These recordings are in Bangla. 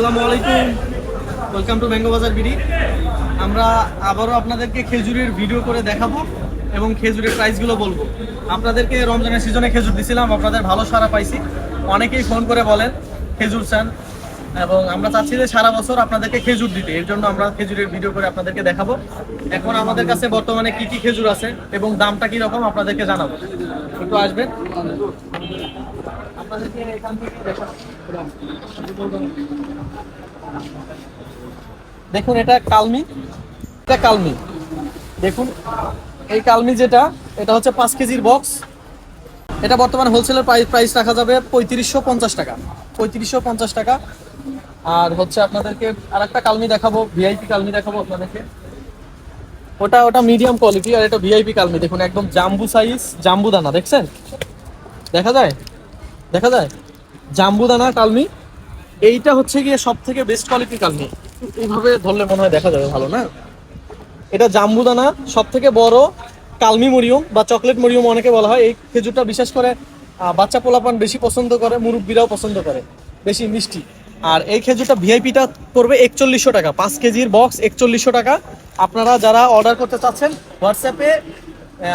আসসালামু আলাইকুম। Welcome to mango Bazar BD আমরা আবারও আপনাদেরকে খেজুরের ভিডিও করে দেখাবো এবং খেজুরের প্রাইসগুলো বলব। আপনাদেরকে রমজানের সিজনে খেজুর দিছিলাম, আপনাদের ভালো সারা পাইছি। অনেকেই ফোন করে বলেন, খেজুর চান। এবং আমরা চাচ্ছি যে সারা বছর আপনাদেরকে খেজুর দিতে। এর জন্য আমরা খেজুরের ভিডিও করে আপনাদেরকে দেখাবো। এখন আমাদের কাছে বর্তমানে কি কি খেজুর আছে এবং দামটা কি রকম আপনাদেরকে জানাব। একটু আসবেন? দেখুন, এটা কালমি। এটা কালমি। দেখুন, এই কালমি যেটা, এটা হচ্ছে পাঁচ কেজির বক্স এটা বর্তমানে হোলসেলের প্রাইস প্রাইস রাখা যাবে পঁয়ত্রিশশো পঞ্চাশ টাকা। পঁয়ত্রিশশো পঞ্চাশ টাকা। আর হচ্ছে আপনাদেরকে আর একটা কালমি দেখাবো ভিআইপি কালমি দেখাবো আপনাদেরকে। ওটা ওটা মিডিয়াম কোয়ালিটি আর এটা ভিআইপি কালমি। দেখুন, একদম জাম্বু সাইজ জাম্বু দানা, দেখছেন? দেখা যায়? দেখা যায়? জাম্বু দানা কালমি? এইটা হচ্ছে গিয়ে সব থেকে বেস্ট কোয়ালিটির কালমি। এইভাবে ধরলে মনে হয় দেখা যাবে ভালো, না? এটা জাম্বুদানা সব থেকে বড় কালমি মরিয়ম বা চকলেট মরিয়ম অনেকে বলা হয়। এই খেজুরটা বিশেষ করে বাচ্চা পোলাপান বেশি পছন্দ করে, মুরব্বীরাও পছন্দ করে, বেশি মিষ্টি। আর এই খেজুরটা ভিআইপিটা পড়বে একচল্লিশশো টাকা, পাঁচ কেজির বক্স একচল্লিশশো টাকা। আপনারা যারা অর্ডার করতে চাচ্ছেন হোয়াটসঅ্যাপে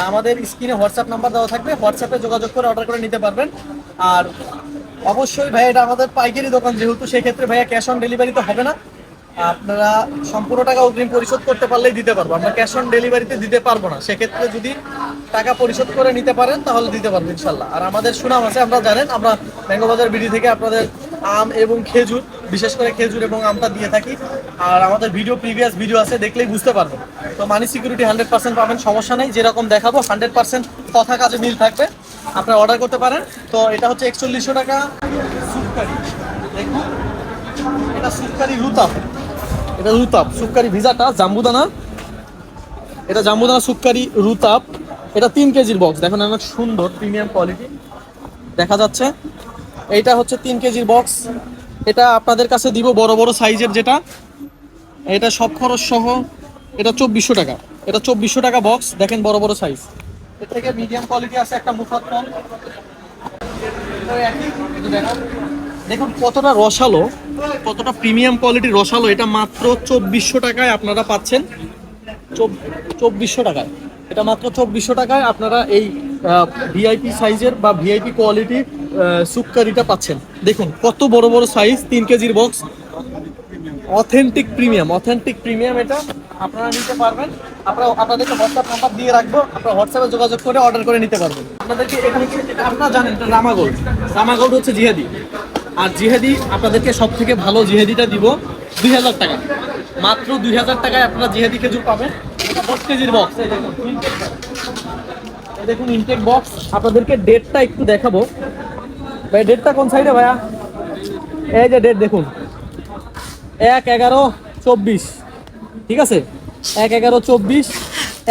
আমাদের স্ক্রিনে হোয়াটসঅ্যাপ নাম্বার দেওয়া থাকবে। হোয়াটসঅ্যাপে যোগাযোগ করে অর্ডার করে নিতে পারবেন। আর অবশ্যই ভাই, এটা আমাদের পাইকারি দোকান যেহেতু, সেক্ষেত্রে ভাইয়া ক্যাশ অন ডেলিভারি তো হবে না। আপনারা সম্পূর্ণ টাকা অগ্রিম পরিশোধ করতে পারলেই দিতে পারব। আমরা ক্যাশ অন ডেলিভারিতে দিতে পারব না। সেক্ষেত্রে যদি টাকা পরিশোধ করে নিতে পারেন, তাহলে দিতে পারব ইনশাল্লাহ আর আমাদের সুনাম আছে, আমরা জানেন, আমরা ম্যাঙ্গো বাজার বিডি থেকে আপনাদের আম এবং খেজুর, বিশেষ করে খেজুর এবং আমটা দিয়ে থাকি। আর আমাদের ভিডিও প্রিভিয়াস ভিডিও আছে, দেখলেই বুঝতে পারবেন। তো মানি সিকিউরিটি হান্ড্রেড পার্সেন্ট পাবেন, সমস্যা নেই, যেরকম দেখাবো হান্ড্রেড পার্সেন্ট কথা কাজে মিল থাকবে, আপনারা অর্ডার করতে পারেন। তো এটা হচ্ছে একচল্লিশশো টাকা সুপকারি। দেখুন, এটা সুপকারি রুতাপ এটা রুতাপ সুপকারি ভিজাটা, জাম্বুদানা। এটা জাম্বুদানা সুপকারি রুতাপ এটা তিন কেজির বক্স দেখুন, অনেক সুন্দর প্রিমিয়াম কোয়ালিটি দেখা যাচ্ছে। এইটা হচ্ছে তিন কেজির বক্স এটা আপনাদের কাছে দিব বড় বড় সাইজের যেটা। এটা সব খরচ সহ এটা চব্বিশশো টাকা। এটা চব্বিশশো টাকা বক্স দেখেন বড় বড় সাইজ এর থেকে মিডিয়াম কোয়ালিটি আছে একটা দেখাও। দেখুন। কতটা রসালো, কতটা প্রিমিয়াম কোয়ালিটির রসালো। এটা মাত্র চব্বিশশো টাকায় আপনারা পাচ্ছেন। চব্বিশশো টাকায়। এটা মাত্র চব্বিশশো টাকায় আপনারা এই ভিআইপি সাইজের বা ভিআইপি কোয়ালিটি সুপকারিটা পাচ্ছেন। দেখুন, কত বড় বড় সাইজ তিন কেজির box authentic premium authentic premium এটা আপনারা নিতে পারবেন। আপনারা আপনাদেরকে হোয়াটসঅ্যাপ নাম্বার দিয়ে রাখব, আপনারা হোয়াটসঅ্যাপে যোগাযোগ করে অর্ডার করে নিতে পারবেন। আপনাদেরকে এখানে আপনারা জানেন, এটা রামাগোল্ড রামাগোল্ড হচ্ছে জিহাদি। আর জিহাদি আপনাদেরকে সব থেকে ভালো জিহাদিটা দিব দুই হাজার টাকা। মাত্র দুই হাজার টাকায় আপনারা জিহাদি খেজুর পাবেন। দশ কেজির বক্স দেখুন ইনটেক বক্স আপনাদেরকে ডেটটা একটু দেখাবো। ভাই ডেটটা কোন সাইডে ভাইয়া? এই যে ডেট দেখুন। এক এগারো চব্বিশ। ঠিক আছে? এক এগারো চব্বিশ,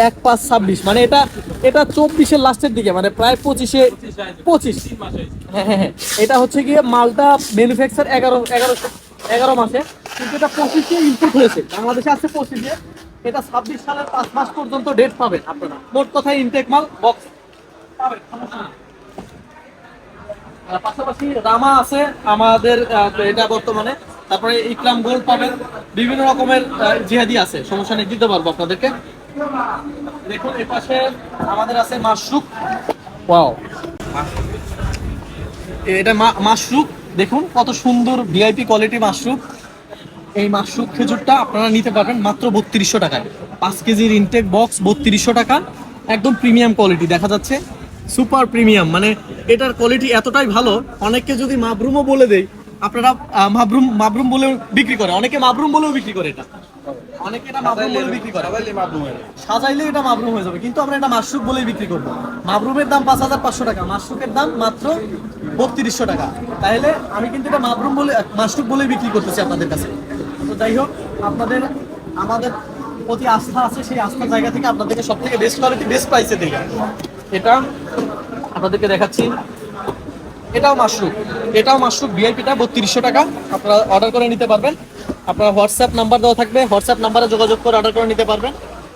এক পাঁচ ছাব্বিশ। মানে এটা এটা চব্বিশের লাস্টের দিকে মানে প্রায় পঁচিশে, পঁচিশ। হ্যাঁ হ্যাঁ হ্যাঁ। এটা হচ্ছে গিয়ে মালটা ম্যানুফ্যাকচার এগারো এগারো এগারো মাসে। কিন্তু এটা পঁচিশে ইনপুট হয়েছে। বাংলাদেশে আছে পঁচিশে। এটা ছাব্বিশ সালের পাঁচ মাস পর্যন্ত ডেট পাবেন আপনারা। মোট কথায় ইনটেক মাল বক্স পাবেন পাশাপাশি রামা আছে, আমাদের এটা বর্তমানে। তারপরে ইকরাম গোল্ড পাবেন, বিভিন্ন রকমের জিহাদি আছে, সমস্যা নেই, দিতে পারব আপনাদেরকে। দেখুন এ পাশে আমাদের আছে মাশরুক। ওয়াও। এটা মাশরুক, দেখুন, কত সুন্দর ভিআইপি কোয়ালিটি মাশরুক। এই মাশরুম খেজুরটা আপনারা নিতে পারবেন মাত্র বত্রিশশো টাকায়। পাঁচ কেজির ইনটেক বক্স বত্রিশশো টাকা। একদম প্রিমিয়াম কোয়ালিটি দেখা যাচ্ছে। সুপার প্রিমিয়াম মানে এটার কোয়ালিটি এতটাই ভালো অনেককে যদি মাবরুমও বলে দেয় আপনারা মাবরুম মাবরুম বলেও বিক্রি করে। অনেকে মাবরুম বলেও বিক্রি করে এটা। অনেকে এটা মাবরুম বলে বিক্রি করে। সাজাইলে এটা মাবরুম হয়ে যাবে কিন্তু আমরা এটা মাশরুক বলেই বিক্রি করব। মাবরুমের দাম পাঁচ হাজার পাঁচশো টাকা মাশরুকের দাম মাত্র বত্রিশশো টাকা। তাহলে আমি কিন্তু এটা মাবরুম বলে মাশরুক বলেই বিক্রি করতেছি আপনাদের কাছে। যাই হোক, আপনাদের, আমাদের প্রতি আস্থা আছে, সেই আস্থার জায়গা থেকে আপনাদেরকে সব থেকে বেস্ট কোয়ালিটি বেস্ট প্রাইসে দিই এটা আপনাদেরকে দেখাচ্ছি। এটাও মাশরুম। এটাও মাশরুম ভিআইপিটা বত্রিশশো টাকা। আপনারা অর্ডার করে নিতে পারবেন। আপনার হোয়াটসঅ্যাপ নাম্বার দেওয়া থাকবে। হোয়াটসঅ্যাপ নাম্বারে যোগাযোগ করে অর্ডার করে নিতে পারবেন।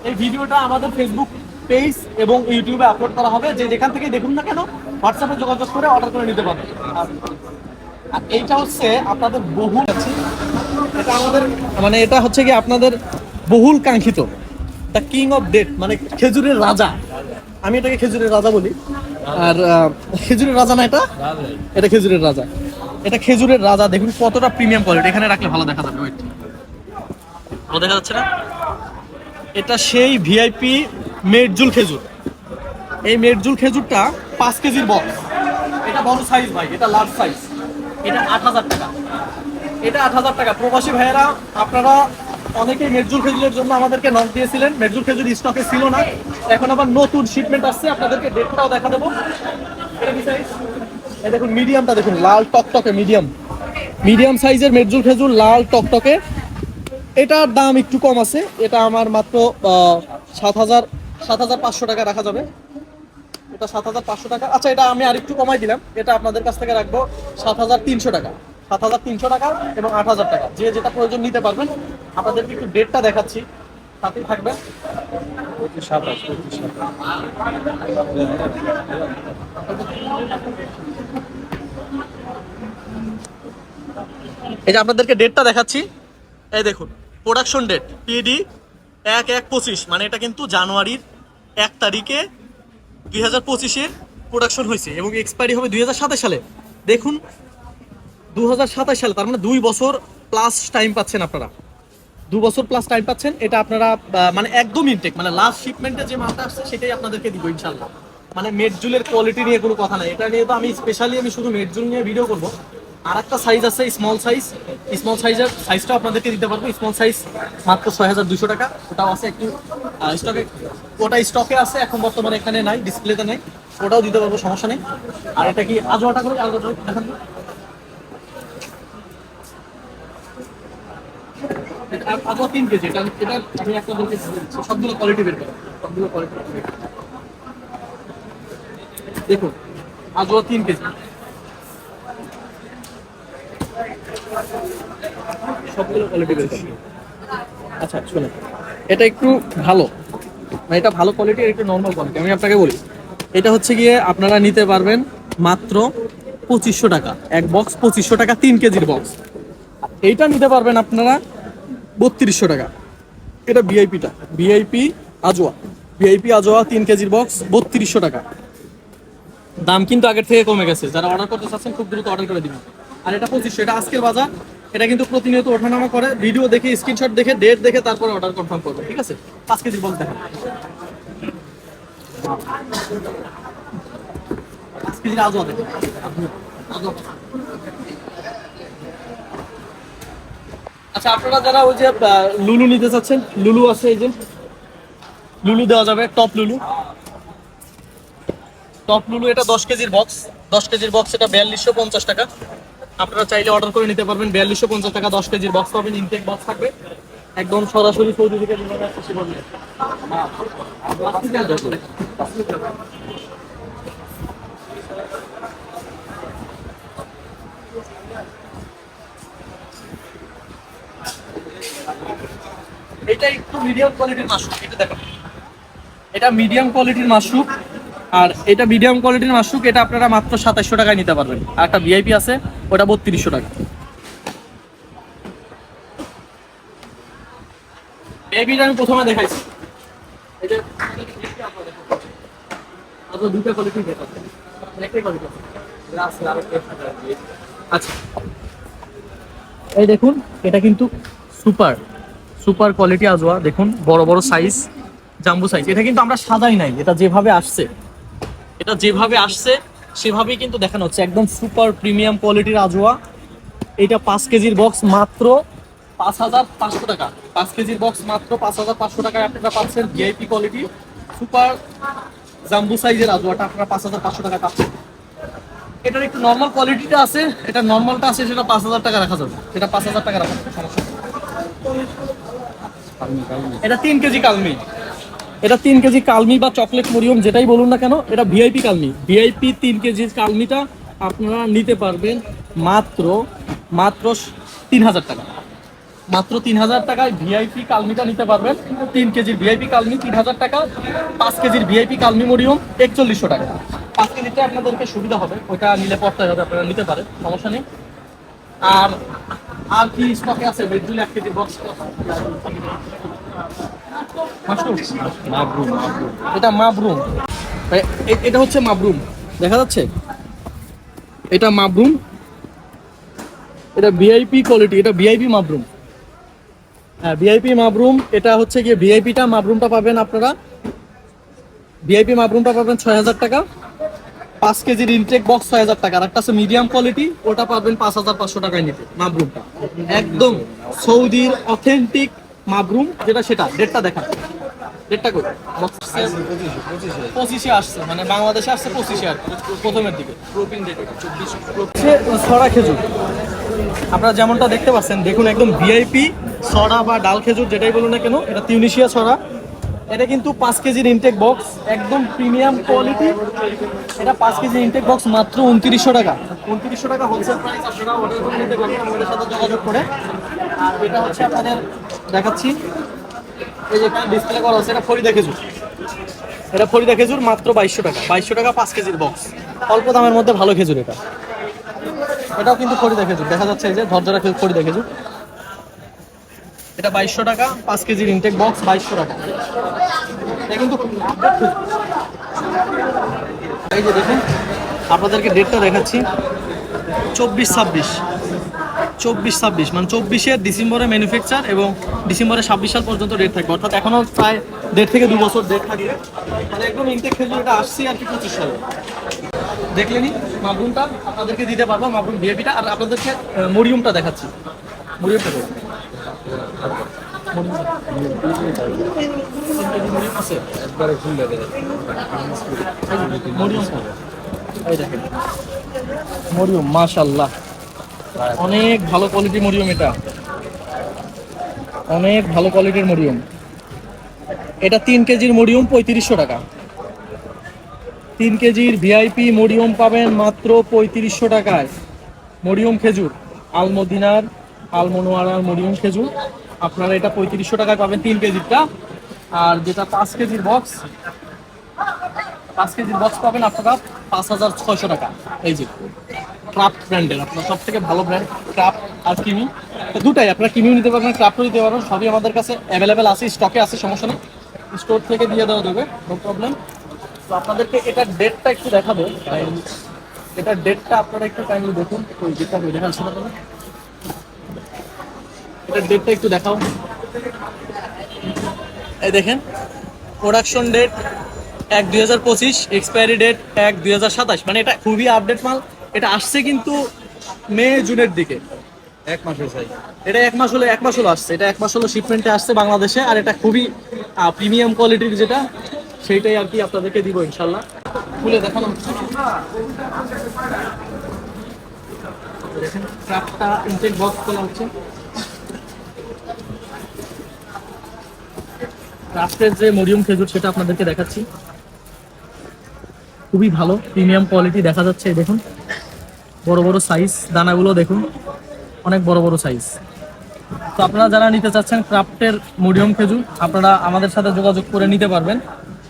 এই ভিডিওটা আমাদের ফেসবুক পেজ এবং ইউটিউবে আপলোড করা হবে। যে যেখান থেকে দেখুন না কেন হোয়াটসঅ্যাপে যোগাযোগ করে অর্ডার করে নিতে পারবেন। আর এইটা হচ্ছে আপনাদের বহু আছে মানে এটা হচ্ছে কি আপনাদের বহুল কাঙ্ক্ষিত। দ্য কিং অফ ডেট মানে খেজুরের রাজা। আমি এটাকে খেজুরের রাজা বলি। আর খেজুরের রাজা না এটা? এটা খেজুরের রাজা। এটা খেজুরের রাজা। দেখুন কতটা প্রিমিয়াম কোয়ালিটি এখানে রাখলে ভালো দেখা যাবে। ওয়েট ভালো দেখা যাচ্ছে না? এটা সেই ভিআইপি মেটজুল খেজুর। এই মেটজুল খেজুরটা পাঁচ কেজির বক্স এটা বড় সাইজ ভাই। এটা লার্জ সাইজ এটা আট হাজার টাকা। এটা আট হাজার টাকা। প্রবাসী ভাইয়েরা, আপনারা অনেকেই মেটজুল খেজুরের জন্য আমাদেরকে নক দিয়েছিলেন। মেটজুল খেজুর স্টকে ছিল না। এখন আবার নতুন শিপমেন্ট আসছে। আপনাদেরকে ডেটটাও দেখা দেবো এটা? এই দেখুন মিডিয়ামটা দেখুন। লাল টকটকে মিডিয়াম মিডিয়াম সাইজের মেটজুল খেজুর, লাল টকটকে। এটার দাম একটু কম আছে। এটা আমার মাত্র সাত হাজার সাত হাজার পাঁচশো টাকা রাখা যাবে। এটা সাত হাজার পাঁচশো টাকা। আচ্ছা এটা আমি আরেকটু কমাই দিলাম। এটা আপনাদের কাছ থেকে রাখব সাত হাজার তিনশো টাকা। সাত হাজার তিনশো টাকা এবং আট হাজার টাকা। যে যেটা প্রয়োজন নিতে পারবেন, আপনাদেরকে একটু ডেটটা দেখাচ্ছি। সাথেই থাকবেন। এই যে আপনাদেরকে ডেটটা দেখাচ্ছি। এই দেখুন প্রোডাকশন ডেট পিডি এক এক পঁচিশ মানে এটা কিন্তু জানুয়ারির এক তারিখে দুই হাজার পঁচিশের প্রোডাকশন হয়েছে এবং এক্সপায়ারি হবে দুই হাজার সাতাশ সালে। দেখুন দু হাজার সাতাশ সালে, তার মানে দুই বছর প্লাস টাইম পাচ্ছেন আপনারা। দু বছর প্লাস টাইম পাচ্ছেন, এটা আপনারা মানে একদম ইনটেক মানে লাস্ট শিপমেন্টে যে মালটা আসছে, সেটাই আপনাদেরকে দিব ইনশাল্লাহ মানে মেটজুলের কোয়ালিটি নিয়ে কোনো কথা নাই। এটা নিয়ে তো আমি স্পেশালি আমি শুধু মেটজুল নিয়ে ভিডিও করব। আর একটা সাইজ আছে স্মল সাইজ স্মল সাইজের সাইজটাও আপনাদেরকে দিতে পারব। স্মল সাইজ মাত্র ছয় হাজার দুশো টাকা। ওটাও আছে একটু স্টকে ওটা স্টকে আছে, এখন বর্তমানে এখানে নাই ডিসপ্লেতে নাই। ওটাও দিতে পারব, সমস্যা নেই। আর এটা কি আজোয়াটা করে আজোয়াটা দেখান এটা তিন কেজি। সবগুলো কোয়ালিটি বের আচ্ছা এটা একটু ভালো। মানে এটা ভালো কোয়ালিটি একটু নর্মাল কোয়ালিটি আমি আপনাকে বলি। এটা হচ্ছে গিয়ে আপনারা নিতে পারবেন মাত্র পঁচিশশো টাকা। এক বক্স পঁচিশশো টাকা, তিন কেজির বক্স এইটা নিতে পারবেন আপনারা বত্রিশশো টাকা। এটা ভিআইপিটা। ভিআইপি আজোয়া। ভিআইপি আজোয়া তিন কেজির বক্স বত্রিশশো টাকা। দাম কিন্তু আগের থেকে কমে গেছে। যারা অর্ডার করতে চাচ্ছেন, খুব দ্রুত অর্ডার করে দিবেন আর এটা পঁচিশশো, এটা আজকের বাজার। এটা কিন্তু প্রতিনিয়ত ওঠানামা করে। ভিডিও দেখে স্ক্রিনশট দেখে ডেট দেখে তারপরে অর্ডার কনফার্ম করবে, ঠিক আছে? পাঁচ কেজির বক্স দেখেন। পাঁচ কেজির আজোয়া দেখেন আজোয়া আচ্ছা আপনারা যারা ওই যে লুলু নিতে চাচ্ছেন, লুলু আছে এই যে। লুলু দেওয়া যাবে, টপ লুলু। টপ লুলু, এটা দশ কেজির বক্স দশ কেজির বক্স এটা বিয়াল্লিশশো পঞ্চাশ টাকা। আপনারা চাইলে অর্ডার করে নিতে পারবেন, বিয়াল্লিশশো পঞ্চাশ টাকা, দশ কেজির বক্স পাবেন ইনটেক বক্স থাকবে। একদম সরাসরি সৌদি থেকে এটা একটু মিডিয়াম কোয়ালিটির মাশরুম, এটা দেখো। এটা মিডিয়াম কোয়ালিটির মাশরুম, আর এটা মিডিয়াম কোয়ালিটির মাশরুম, এটা আপনারা মাত্র সাতাশশো টাকায় নিতে পারবেন। আর একটা ভিআইপি আছে, ওটা বত্রিশশো টাকা। বেবিটা আমি প্রথমে দেখাইছি। আচ্ছা আচ্ছা। এই দেখুন, এটা কিন্তু সুপার সুপার কোয়ালিটি আজোয়া, দেখুন, বড় বড় সাইজ জাম্বু সাইজ এটা কিন্তু আমরা সাদাই নাই, এটা যেভাবে আসছে, এটা যেভাবে আসছে, সেভাবেই কিন্তু দেখানো হচ্ছে। একদম সুপার প্রিমিয়াম কোয়ালিটির আজোয়া। এটা পাঁচ কেজির বক্স মাত্র পাঁচ হাজার পাঁচশো টাকা। পাঁচ কেজির বক্স মাত্র পাঁচ হাজার পাঁচশো টাকায় আপনারা পাচ্ছেন ভিআইপি কোয়ালিটি সুপার জাম্বু সাইজের আজোয়াটা আপনারা পাঁচ হাজার পাঁচশো টাকা পাচ্ছেন। এটার একটু নর্মাল কোয়ালিটিটা আছে, এটা নর্মালটা আছে, সেটা পাঁচ হাজার টাকা রাখা যাবে। সেটা পাঁচ হাজার টাকা রাখা যাবে, সমস্যা। এটা তিন কেজি কালমি। এটা তিন কেজি কালমি বা চকলেট মরিয়ম, যেটাই বলুন না কেন, এটা ভিআইপি কালমি। ভিআইপি তিন কেজি কালমিটা আপনারা নিতে পারবেন মাত্র মাত্র তিন হাজার টাকা। মাত্র তিন হাজার টাকায় ভিআইপি কালমিটা নিতে পারবেন। তিন কেজির ভিআইপি কালমি, তিন হাজার টাকা। পাঁচ কেজির ভিআইপি কালমি মরিয়ম, একচল্লিশশো টাকা। পাঁচ কেজিটা আপনাদেরকে সুবিধা হবে, ওইটা নিলে পড়তে হবে, আপনারা নিতে পারেন, সমস্যা নেই। আর আর কি স্টকে আছে? বেডরুল এক কেজি বক্স মাবরুম এটা মাবরুম। এটা হচ্ছে মাবরুম। দেখা যাচ্ছে? এটা মাবরুম। এটা ভিআইপি কোয়ালিটি এটা ভিআইপি মাবরুম। হ্যাঁ ভিআইপি মাবরুম। এটা হচ্ছে গিয়ে ভিআইপিটা মাবরুমটা পাবেন আপনারা। ভিআইপি মাবরুমটা পাবেন ছয় হাজার টাকা। পাঁচ কেজির ইনটেক বক্স ছয় হাজার টাকা। একটা আছে মিডিয়াম কোয়ালিটি ওটা পাবেন পাঁচ হাজার পাঁচশো টাকায় নিতে মাবরুমটা একদম সৌদির অথেন্টিক মাবরুম যেটা সেটা ডেটটা দেখা ডেটটা বক্স পঁচিশে আসছে মানে বাংলাদেশে আসছে পঁচিশে আর প্রথমের দিকে। প্রোটিন রেট চব্বিশ ছড়া খেজুর। আপনারা যেমনটা দেখতে পাচ্ছেন দেখুন একদম ভিআইপি ছড়া বা ডাল খেজুর যেটাই বলুন না কেন এটা তিউনিশিয়া ছড়া এটা কিন্তু পাঁচ কেজির ইনটেক বক্স একদম প্রিমিয়াম কোয়ালিটি এটা পাঁচ কেজির ইনটেক বক্স মাত্র উনত্রিশশো টাকা। উনত্রিশশো টাকা হোলসেল প্রাইস আমাদের সাথে যোগাযোগ করে। আর এটা হচ্ছে আপনাদের দেখাচ্ছি। এই যে ডিসপ্লে করা আছে এটা ফরিদা খেজুর। এটা ফরিদা খেজুর মাত্র বাইশশো টাকা। বাইশশো টাকা পাঁচ কেজির বক্স অল্প দামের মধ্যে ভালো খেজুর এটা। এটাও কিন্তু ফরিদা খেজুর। দেখা যাচ্ছে এই যে ধরজরা ফরিদা খেজুর। এটা বাইশশো টাকা, পাঁচ কেজির ইনটেক বক্স বাইশশো টাকা। কিন্তু দেখুন, আপনাদেরকে ডেটটা দেখাচ্ছি। চব্বিশ ছাব্বিশ। চব্বিশ ছাব্বিশ মানে চব্বিশে ডিসেম্বরে ম্যানুফ্যাকচার এবং ডিসেম্বরে ছাব্বিশ সাল পর্যন্ত ডেট থাকবে। অর্থাৎ এখনও প্রায় দেড় থেকে দু বছর ডেট থাকবে মানে একদম ইনটেক খেজুর এটা আসছে আর কি পঁচিশ সালে। দেখলেনি মাবরুমটা? আপনাদেরকে দিতে পারব মাবরুম ভিআইপিটা আর আপনাদেরকে মরিয়মটা দেখাচ্ছি। মরিয়মটা একবারে খুললে মরিয়ম মাশাল্লাহ অনেক ভালো কোয়ালিটির মরিয়ম এটা। অনেক ভালো কোয়ালিটির মরিয়ম। এটা তিন কেজির মরিয়ম, পঁয়ত্রিশশো টাকা। তিন কেজির ভিআইপি মরিয়ম পাবেন মাত্র পঁয়ত্রিশশো টাকায়। মরিয়ম খেজুর, আলমদিনার, আলমনোয়ারার মরিয়ম খেজুর। আপনারা এটা পঁয়ত্রিশশো টাকায় পাবেন তিন কেজিরটা আর যেটা পাঁচ কেজির বক্স পাঁচ কেজির বক্স পাবেন আপনারা পাঁচ হাজার ছয়শো টাকা। এই যে ক্রাফট ব্র্যান্ডের আপনার সব থেকে ভালো ব্র্যান্ড ক্রাফট আর কিমি। দুটাই, আপনারা কিমিও নিতে পারবেন ক্রাফটও নিতে পারবেন, সবই আমাদের কাছে অ্যাভেলেবেল আছে স্টকে আছে, সমস্যা নেই। স্টোর থেকে দিয়ে দেওয়া যাবে নো প্রবলেম তো আপনাদেরকে এটার ডেটটা একটু দেখাবো। এটার ডেটটা আপনারা একটু কাইন্ডলি দেখুন, ওই ডেটটা ওই দেখাচ্ছি না আপনারা? এটার ডেটটা একটু দেখাও। এই দেখেন প্রোডাকশন ডেট এক দুই হাজার পঁচিশ এক্সপায়ারি ডেট এক দুই হাজার সাতাশ। মানে এটা খুবই আপডেট মাল। এটা আসছে কিন্তু মে জুনের দিকে। এক মাসের সাইজ এটা এক মাস হলো এক মাস হলো আসছে। এটা এক মাস হলো শিপমেন্টে আসছে বাংলাদেশে আর এটা খুবই প্রিমিয়াম কোয়ালিটির যেটা সেইটাই আর কি আপনাদেরকে দিব ইনশাল্লাহ। খুলে দেখানো দেখেন ক্রাফটটা ইনটেক বক্স খোলা হচ্ছে। ক্রাফটের যে মরিয়ম খেজুর, সেটা আপনাদেরকে দেখাচ্ছি। খুবই ভালো, প্রিমিয়াম কোয়ালিটি দেখা যাচ্ছে দেখুন। বড় বড় সাইজ দানাগুলো দেখুন, অনেক বড় বড় সাইজ তো আপনারা যারা নিতে চাচ্ছেন ক্রাফটের মরিয়ম খেজুর, আপনারা আমাদের সাথে যোগাযোগ করে নিতে পারবেন।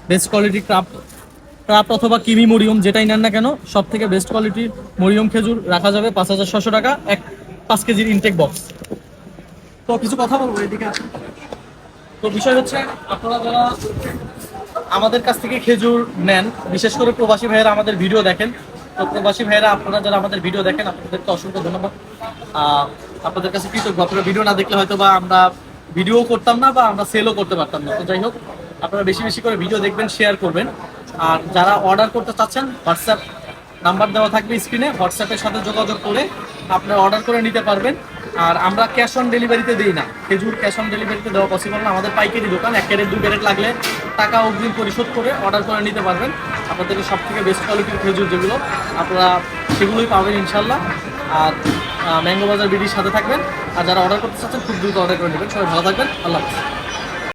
বেস্ট কোয়ালিটি ক্রাফট ক্রাফট অথবা কিমি মরিয়ম যেটাই নেন না কেন সব থেকে বেস্ট কোয়ালিটির মরিয়ম খেজুর রাখা যাবে পাঁচ হাজার ছশো টাকা, এক, পাঁচ কেজির ইনটেক বক্স তো কিছু কথা বলব, এদিকে। তো বিষয় হচ্ছে, আপনারা যারা আমাদের কাছ থেকে খেজুর নেন, বিশেষ করে প্রবাসী ভাইয়েরা আমাদের ভিডিও দেখেন, তো প্রবাসী ভাইয়েরা, আপনারা যারা আমাদের ভিডিও দেখেন, আপনাদেরকে অসংখ্য ধন্যবাদ। আপনাদের কাছে কৃতজ্ঞ। আপনারা ভিডিও না দেখলে হয়তো বা আমরা ভিডিও করতাম না বা আমরা সেলও করতে পারতাম না। তো যাই হোক, আপনারা বেশি বেশি করে ভিডিও দেখবেন শেয়ার করবেন। আর যারা অর্ডার করতে চাচ্ছেন হোয়াটসঅ্যাপ নাম্বার দেওয়া থাকবে স্ক্রিনে হোয়াটসঅ্যাপের সাথে যোগাযোগ করে আপনারা অর্ডার করে নিতে পারবেন। আর আমরা ক্যাশ অন ডেলিভারিতে দিই না। খেজুর ক্যাশ অন ডেলিভারিতে দেওয়া পসিবল না। আমাদের পাইকারি দোকান, এক ক্যারেট দু ক্যারেট লাগলে টাকা অগ্রিম পরিশোধ করে অর্ডার করে নিতে পারবেন। আপনাদেরকে সব থেকে বেস্ট কোয়ালিটির খেজুর যেগুলো, আপনারা সেগুলোই পাবেন ইনশাল্লাহ আর ম্যাঙ্গো বাজার বিডির সাথে থাকবেন। আর যারা অর্ডার করতে চাচ্ছেন, খুব দ্রুত অর্ডার করে নেবেন। সবাই ভালো থাকবেন। আল্লাহ হাফিজ।